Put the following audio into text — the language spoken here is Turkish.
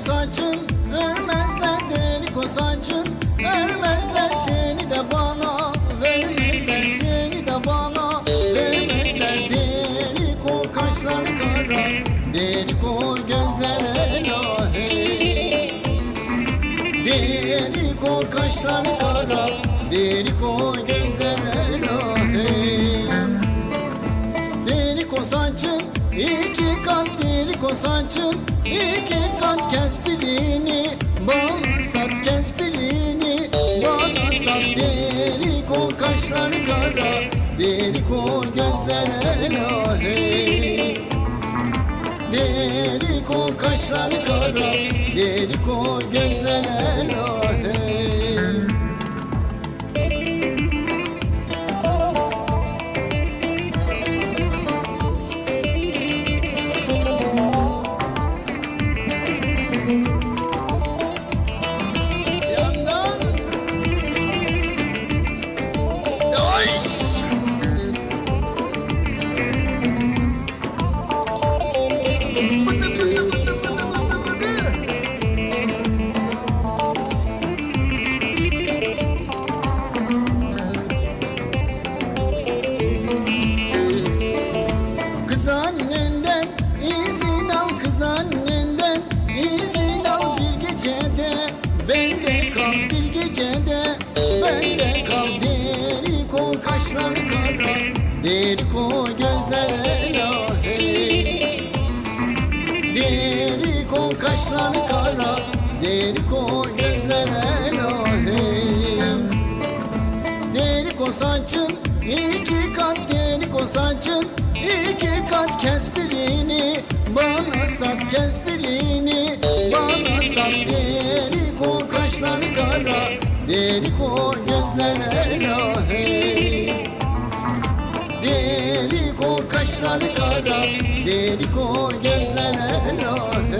saçın Vermezler deli ko saçın Vermezler seni de bana Vermezler seni de bana. Vermezler deli ko kaşlar kara Deli ko gözler ilahi Deli ko kaşlar kara Deli ko gözler ilahi Deli ko saçın iki kol saçın iki kat Kes birini bana sat Kes birini bana sat Deli kol kaşlar kara Deli kol gözler elahe Deli kol kaşlar kara Deli kol gözler Bende kal bir gecede Bende kal deri kol kaşlar kara Deri kol gözler elahe Deri kol kaşlar kara Deri kol gözler elahe Delik o saçın iki kat delik o saçın iki kat. Kes birini bana sat kes birini bana sat delik o kaşlar kara delik o gözler elahe delik o kaşlar kara delik o gözler elahe